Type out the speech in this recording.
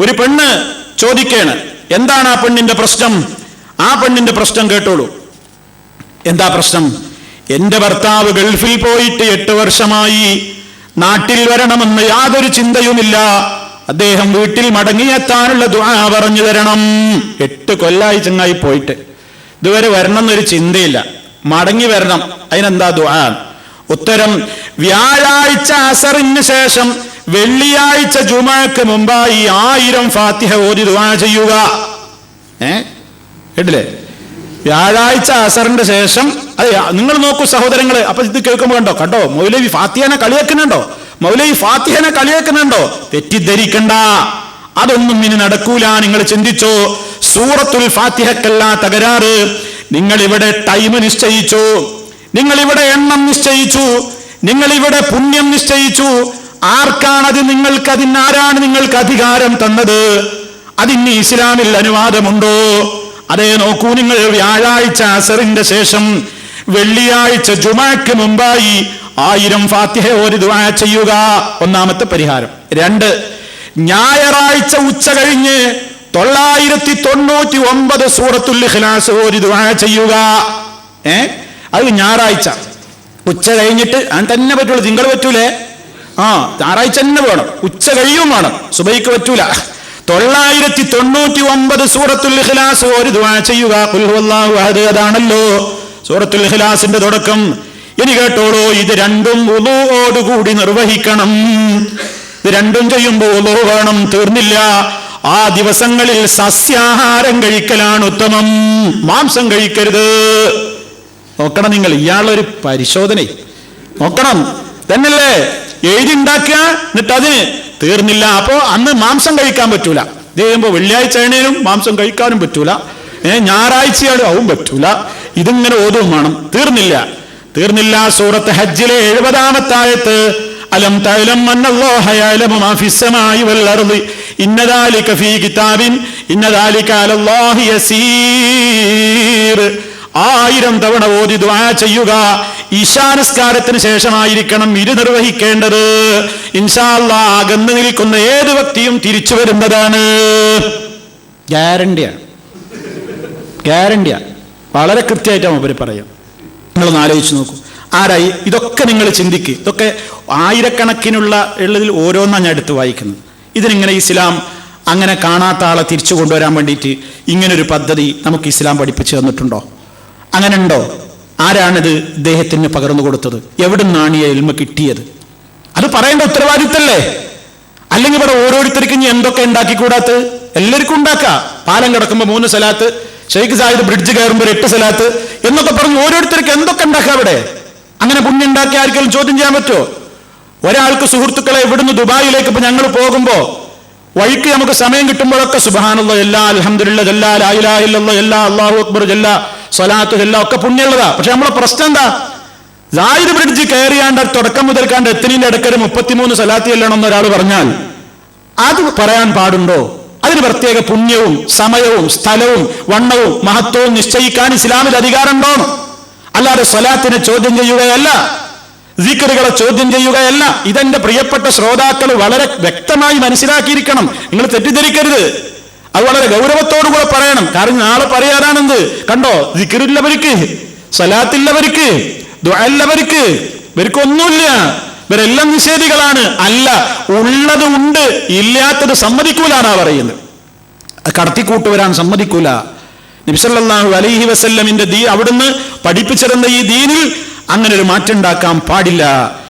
ഒരു പെണ്ണ് ചോദിക്കേണ് എന്താണ് ആ പെണ്ണിന്റെ പ്രശ്നം? ആ പെണ്ണിന്റെ പ്രശ്നം കേട്ടോളൂ. എന്താ പ്രശ്നം? എന്റെ ഭർത്താവ് ഗൾഫിൽ പോയിട്ട് എട്ട് വർഷമായി നാട്ടിൽ വരണമെന്ന് യാതൊരു ചിന്തയുമില്ല. അദ്ദേഹം വീട്ടിൽ മടങ്ങിയെത്താനുള്ള ദുആ പറഞ്ഞു തരണം. എട്ട് കൊല്ലായി ചങ്ങായി പോയിട്ട്. ഇതുവരെ വരണം എന്നൊരു ചിന്തയില്ല. മടങ്ങി വരണം. അതിനെന്താ ദുആ? ഉത്തരം വ്യാഴാഴ്ച അസറിന് ശേഷം വെള്ളിയാഴ്ച ജുമാക്ക് മുമ്പായി ആയിരം ഫാത്തിഹ ഓതി ദുവാ ചെയ്യുക. ഏ? കേട്ടില്ലേ? വ്യാഴാഴ്ച അസറിന്റെ ശേഷം അതെ നിങ്ങൾ നോക്കൂ സഹോദരങ്ങളെ അപ്പൊ ഇത് കേൾക്കുമ്പോ കണ്ടോ? കണ്ടോ? മൗലവി ഫാത്തിഹനെ കളിയാക്കുന്നുണ്ടോ? മൗലവി ഫാത്തിഹനെ കളിയാക്കുന്നുണ്ടോ? തെറ്റിദ്ധരിക്കണ്ട. അതൊന്നും ഇനി നടക്കൂല നിങ്ങൾ ചിന്തിച്ചോ. സൂറത്തുൽ ഫാത്തിഹക്കല്ല തകരാറ് നിങ്ങൾ ഇവിടെ ടൈം നിശ്ചയിച്ചു. നിങ്ങൾ ഇവിടെ എണ്ണം നിശ്ചയിച്ചു. നിങ്ങൾ ഇവിടെ പുണ്യം നിശ്ചയിച്ചു. ആർക്കാണത് നിങ്ങൾക്ക് അതിന് ആരാണ് നിങ്ങൾക്ക് അധികാരം തന്നത്? അതിന് ഇസ്ലാമിൽ അനുവാദമുണ്ടോ? അതേ നോക്കൂ നിങ്ങൾ വ്യാഴാഴ്ച അസറിന്റെ ശേഷം വെള്ളിയാഴ്ച ജുമാക്ക് മുമ്പായി ആയിരം ഫാത്തിഹ ഒരു ദുആ ചെയ്യുക. ഒന്നാമത്തെ പരിഹാരം. രണ്ട് ഞായറാഴ്ച ഉച്ച കഴിഞ്ഞ് തൊള്ളായിരത്തി തൊണ്ണൂറ്റി ഒമ്പത് സൂറത്തുൽ ഇഖ്ലാസ് ഒരു ദുആ ചെയ്യുക. ഏ? അത് ഞായറാഴ്ച. ഉച്ച കഴിഞ്ഞിട്ട് ഞാൻ തന്നെ പറ്റുള്ളൂ. തിങ്കൾ പറ്റൂലേ? ആ ഞായറാഴ്ച തന്നെ വേണം. ഉച്ച കഴിയും വേണം. സുബൈക്ക് പറ്റൂല. തൊള്ളായിരത്തി തൊണ്ണൂറ്റി ഒമ്പത് സൂറത്തുൽ ഇഖ്ലാസ് ഒരു ദുആ ചെയ്യുക. അതാണല്ലോ സൂറത്തുൽ ഇഖ്ലാസിന്റെ തുടക്കം. ഇനി കേട്ടോളൂ ഇത് രണ്ടും കൂടി നിർവഹിക്കണം. ഇത് രണ്ടും ചെയ്യുമ്പോൾ ഉലു വേണം. തീർന്നില്ല. ആ ദിവസങ്ങളിൽ സസ്യാഹാരം കഴിക്കലാണ് ഉത്തമം. മാംസം കഴിക്കരുത്. നോക്കണം നിങ്ങൾ ഇയാളൊരു പരിശോധന. നോക്കണം. തന്നല്ലേ എഴുതി ഉണ്ടാക്കുക എന്നിട്ട് അതിന് തീർന്നില്ല. അപ്പോ അന്ന് മാംസം കഴിക്കാൻ പറ്റൂല. ഇത് ചെയ്യുമ്പോ വെള്ളിയാഴ്ച ആണേലും മാംസം കഴിക്കാനും പറ്റൂല. ഏഹ് ഞായറാഴ്ചയാലും ആവും പറ്റൂല. ഇതിങ്ങനെ ഓതും വേണം. തീർന്നില്ല. തീർന്നില്ല സൂറത്ത് ഹജ്ജിലെ എഴുപതാമത്തായത്ത് അലം തഅലം അന്നല്ലാഹ യഅലമു മാ ഫിസ്സമാഇ വൽ അർളി ഇന്ന ദാലിക ഫീ കിതാബിൻ ഇന്ന ദാലിക അലല്ലാഹി യസീർ. ആയിരം തവണ ഓതി ദ്വാ ചെയ്യുക. ഈശാനസ്കാരത്തിന് ശേഷമായിരിക്കണം ഇരു നിർവഹിക്കേണ്ടത്. ഇൻഷാല്ല അകന്നു നിൽക്കുന്ന ഏത് വ്യക്തിയും തിരിച്ചു വരുന്നതാണ്. ഗ്യാരണ്ടിയാണ്. ഗ്യാരണ്ടിയാണ്. വളരെ കൃത്യമായിട്ടാണ് അവർ പറയാം നിങ്ങളൊന്ന് ആലോചിച്ച് നോക്കൂ. ആരായി? ഇതൊക്കെ നിങ്ങൾ ചിന്തിക്ക്. ഇതൊക്കെ ആയിരക്കണക്കിനുള്ള ഉള്ളതിൽ ഓരോന്നാണ് ഞാൻ എടുത്ത് വായിക്കുന്നത്. ഇതിനിങ്ങനെ ഇസ്ലാം അങ്ങനെ കാണാത്ത ആളെ തിരിച്ചു കൊണ്ടുവരാൻ വേണ്ടിയിട്ട് ഇങ്ങനൊരു പദ്ധതി നമുക്ക് ഇസ്ലാം പഠിപ്പിച്ചു തന്നിട്ടുണ്ടോ? അങ്ങനെ ഉണ്ടോ ആരാണിത് ഇദ്ദേഹത്തിന് പകർന്നു കൊടുത്തത്? എവിടെ നിന്നാണ് ഈ എൽമ കിട്ടിയത്? അത് പറയേണ്ട ഉത്തരവാദിത്തല്ലേ? അല്ലെങ്കിൽ ഇവിടെ ഓരോരുത്തർക്കും എന്തൊക്കെ ഉണ്ടാക്കിക്കൂടാത്ത്? എല്ലാവർക്കും ഉണ്ടാക്കാം. പാലം കിടക്കുമ്പോൾ മൂന്ന് സ്ഥലത്ത് ഷെയ്ഖ് സാഹിദ് ബ്രിഡ്ജ് കയറുമ്പോൾ എട്ട് സ്ഥലത്ത് എന്നൊക്കെ പറഞ്ഞ് ഓരോരുത്തർക്കും എന്തൊക്കെ ഉണ്ടാക്കാം അവിടെ? അങ്ങനെ പുണ്യം ഉണ്ടാക്കി ആർക്കെങ്കിലും ചോദ്യം ചെയ്യാൻ പറ്റുമോ? ഒരാൾക്ക് സുഹൃത്തുക്കളെ ഇവിടുന്ന് ദുബായിലേക്ക് ഇപ്പൊ ഞങ്ങൾ പോകുമ്പോൾ വഴിക്ക് നമുക്ക് സമയം കിട്ടുമ്പോഴൊക്കെ സുബാനുള്ള എല്ലാ അലഹമില്ല എല്ലാ ലായിലാഹില്ല എല്ലാ അള്ളാഹു അക്ബർ എല്ലാ സ്വലാത്തു എല്ലാം ഒക്കെ പുണ്യമുള്ളതാ. പക്ഷെ നമ്മളെ പ്രശ്നം എന്താ? ജാഹിദ് ബ്രിഡ്ജ് കയറിയാണ്ട് തുടക്കം മുതൽ കണ്ട് എത്തിനിന്റെ ഇടയ്ക്കൊരു മുപ്പത്തിമൂന്ന് സ്വലാത്തി ചെല്ലണം ഒരാൾ പറഞ്ഞാൽ അത് പറയാൻ പാടുണ്ടോ? അതിന് പ്രത്യേക പുണ്യവും സമയവും സ്ഥലവും വണ്ണവും മഹത്വവും നിശ്ചയിക്കാൻ ഇസ്ലാമിൽ അധികാരമുണ്ടോ? അല്ലാതെ സ്വലാത്തിനെ ചോദ്യം ചെയ്യുകയല്ല. സീക്കറുകളെ ചോദ്യം ചെയ്യുകയല്ല. ഇതെന്റെ പ്രിയപ്പെട്ട ശ്രോതാക്കൾ വളരെ വ്യക്തമായി മനസ്സിലാക്കിയിരിക്കണം. നിങ്ങൾ തെറ്റിദ്ധരിക്കരുത്. അത് വളരെ ഗൗരവത്തോടു കൂടെ പറയണം. കാരണം നാളെ പറയാനാണെന്ത്? കണ്ടോ? സിക്കറില്ലവർക്ക് സലാത്തില്ലവർക്ക് ദ്വല്ലവർക്ക് ഇവർക്കൊന്നുമില്ല. ഇവരെല്ലാം നിഷേധികളാണ്. അല്ല ഉള്ളത് ഉണ്ട് ഇല്ലാത്തത് സമ്മതിക്കൂലാണ് പറയുന്നത്. അത് കടത്തിക്കൂട്ട് വരാൻ സമ്മതിക്കൂല നബിസല്ലാഹു അലൈഹി വസല്ലമിന്റെ ദീ അവിടുന്ന് പഠിപ്പിച്ചിരുന്ന ഈ ദീനിൽ അങ്ങനെ ഒരു മാറ്റം ഉണ്ടാക്കാൻ പാടില്ല.